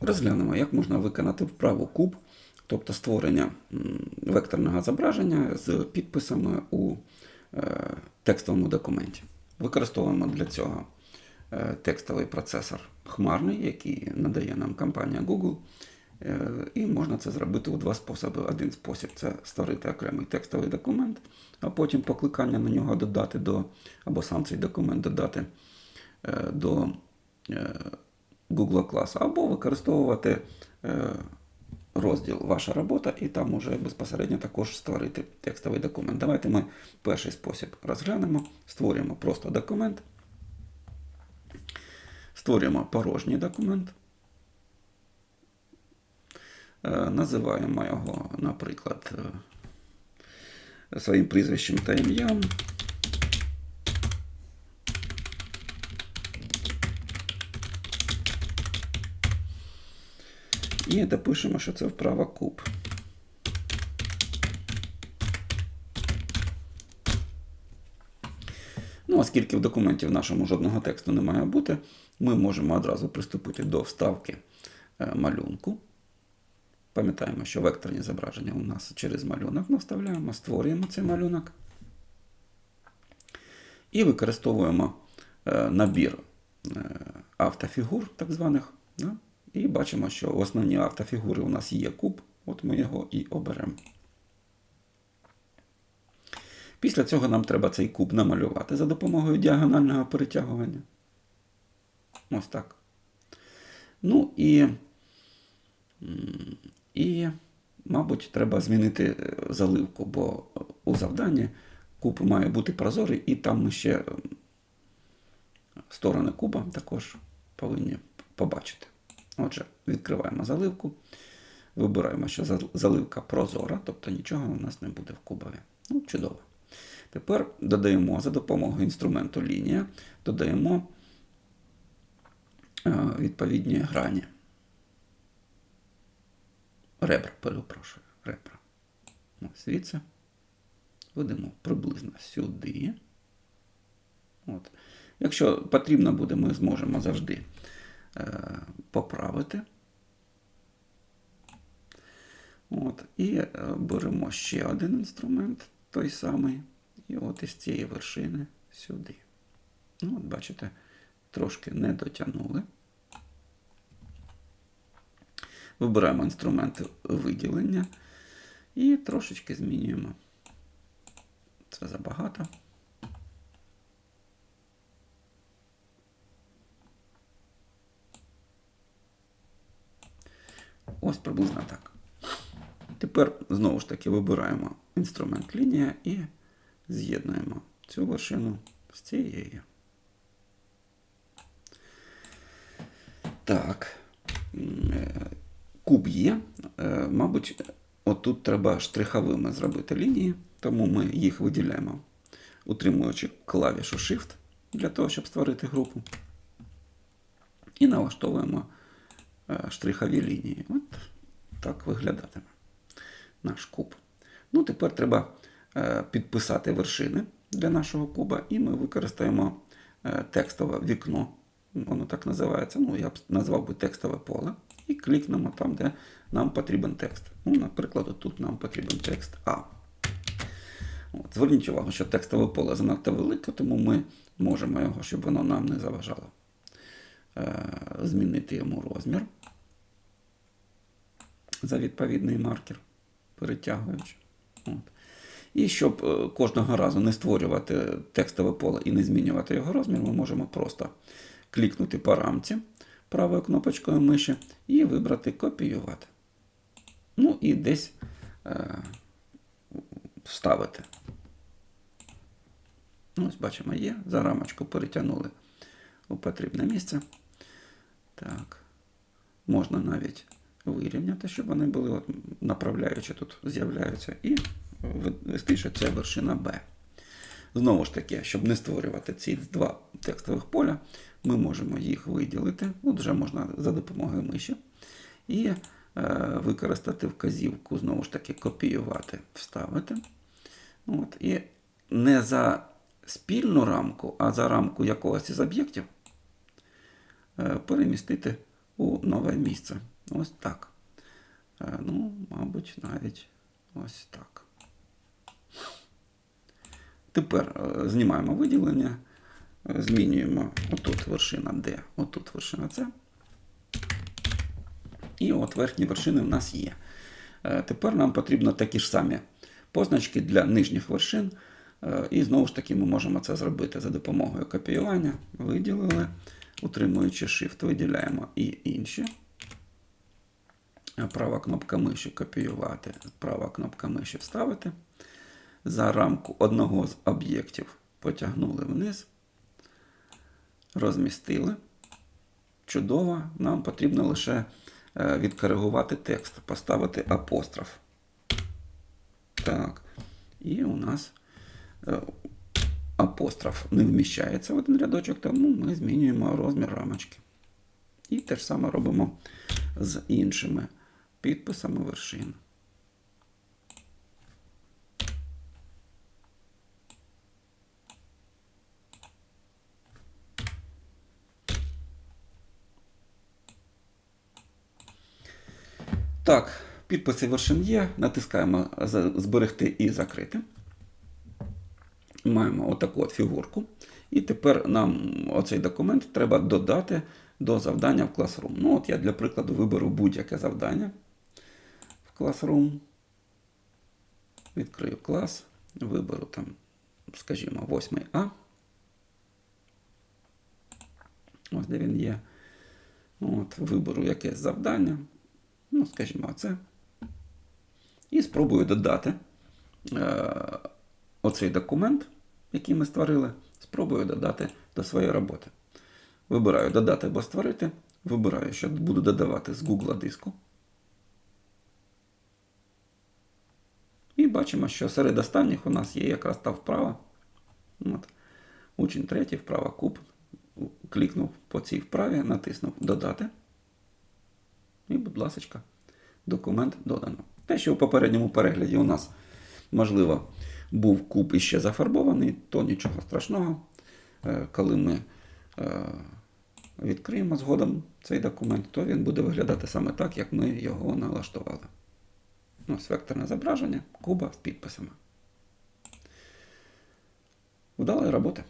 Розглянемо, як можна виконати вправу куб, тобто створення векторного зображення з підписами у е, текстовому документі. Використовуємо для цього е, текстовий процесор хмарний, який надає нам компанія Google. Е, І можна це зробити у два способи. Один спосіб це створити окремий текстовий документ, а потім покликання на нього додати до, або сам цей документ додати до Google класу, або використовувати е, розділ Ваша робота, і там уже безпосередньо також створити текстовий документ. Давайте ми перший спосіб розглянемо. Створюємо просто документ. Створюємо порожній документ. Е, Називаємо його, наприклад, е, своїм прізвищем та ім'ям. І допишемо, що це вправа куб. Ну, оскільки в документі в нашому жодного тексту не має бути, ми можемо одразу приступити до вставки е, малюнку. Пам'ятаємо, що векторні зображення у нас через малюнок ми вставляємо, створюємо цей малюнок. І використовуємо е, набір е, автофігур, так званих. І бачимо, що основні автофігури у нас є куб, от ми його і оберемо. Після цього нам треба цей куб намалювати за допомогою діагонального перетягування. Ось так. Ну і, і, мабуть, треба змінити е, заливку, бо у завданні куб має бути прозорий, і там ми ще сторони куба також повинні побачити. Отже, відкриваємо заливку, вибираємо, що заливка прозора, тобто нічого у нас не буде в кубові. Ну, чудово. Тепер додаємо за допомогою інструменту лінія, додаємо е, відповідні грані. Ребра, перепрошую, ребра. Ось звідси. Ведемо приблизно сюди. От. Якщо потрібно буде, ми зможемо завжди е, поправити. От. І е, беремо ще один інструмент, той самий. І от із цієї вершини сюди. Ну, от бачите, трошки не дотягнули. Вибираємо інструменти виділення і трошечки змінюємо. Це забагато. Ось приблизно так. Тепер знову ж таки вибираємо інструмент лінія і з'єднуємо цю вершину з цією. Так. Куб є. Е, Мабуть, отут треба штриховими зробити лінії, тому ми їх виділяємо, утримуючи клавішу Shift для того, щоб створити групу. І налаштовуємо штрихові лінії. От так виглядатиме наш куб. Ну, тепер треба е, підписати вершини для нашого куба, і ми використаємо е, текстове вікно. Воно так називається. Ну, я б назвав би текстове поле. І клікнемо там, де нам потрібен текст. Ну, наприклад, тут нам потрібен текст А. От, зверніть увагу, що текстове поле занадто велике, тому ми можемо його, щоб воно нам не заважало, е, змінити йому розмір за відповідний маркер, перетягуючи. От. І щоб е, кожного разу не створювати текстове поле і не змінювати його розмір, ми можемо просто клікнути по рамці правою кнопочкою миші і вибрати копіювати. Ну і десь е, вставити. Ось бачимо, є. За рамочку перетягнули у потрібне місце. Так. Можна навіть вирівняти, щоб вони були от, направляючи тут з'являються, і що це вершина Б. Знову ж таки, щоб не створювати ці два текстових поля, ми можемо їх виділити. От вже можна за допомогою миші. І е, використати вказівку, знову ж таки, копіювати, вставити. От, і не за спільну рамку, а за рамку якогось із об'єктів е, перемістити у нове місце. Ось так. Е, Ну, мабуть, навіть ось так. Тепер е, знімаємо виділення, е, змінюємо отут вершина D, отут вершина C. І от верхні вершини в нас є. Тепер нам потрібно такі ж самі позначки для нижніх вершин. І знову ж таки ми можемо це зробити за допомогою копіювання. Виділили, утримуючи Shift, виділяємо і інші. Права кнопка миші копіювати, права кнопка миші вставити. За рамку одного з об'єктів потягнули вниз, розмістили. Чудово, нам потрібно лише е, відкоригувати текст, поставити апостроф. Так. І у нас е, апостроф не вміщається в один рядочок, тому ми змінюємо розмір рамочки. І те ж саме робимо з іншими підписами вершин. Так, підписи вершин є. Натискаємо зберегти і закрити. Маємо отаку от фігурку. І тепер нам оцей документ треба додати до завдання в Classroom. Ну, от я для прикладу виберу будь-яке завдання Classroom. Відкрию клас, виберу там, скажімо, 8А. Ось де він є. От, виберу якесь завдання. Ну, скажімо, це. І спробую додати е, оцей документ, який ми створили, спробую додати до своєї роботи. Вибираю додати або створити. Вибираю, що буду додавати з Google диску. Бачимо, що серед останніх у нас є якраз та вправа. От. Учень третій, вправа куб. Клікнув по цій вправі, натиснув Додати. І, будь ласка, документ додано. Те, що у попередньому перегляді у нас, можливо, був куб іще зафарбований, то нічого страшного. Е, Коли ми е, відкриємо згодом цей документ, то він буде виглядати саме так, як ми його налаштували. Ось векторне зображення куба з підписами. Удалої роботи!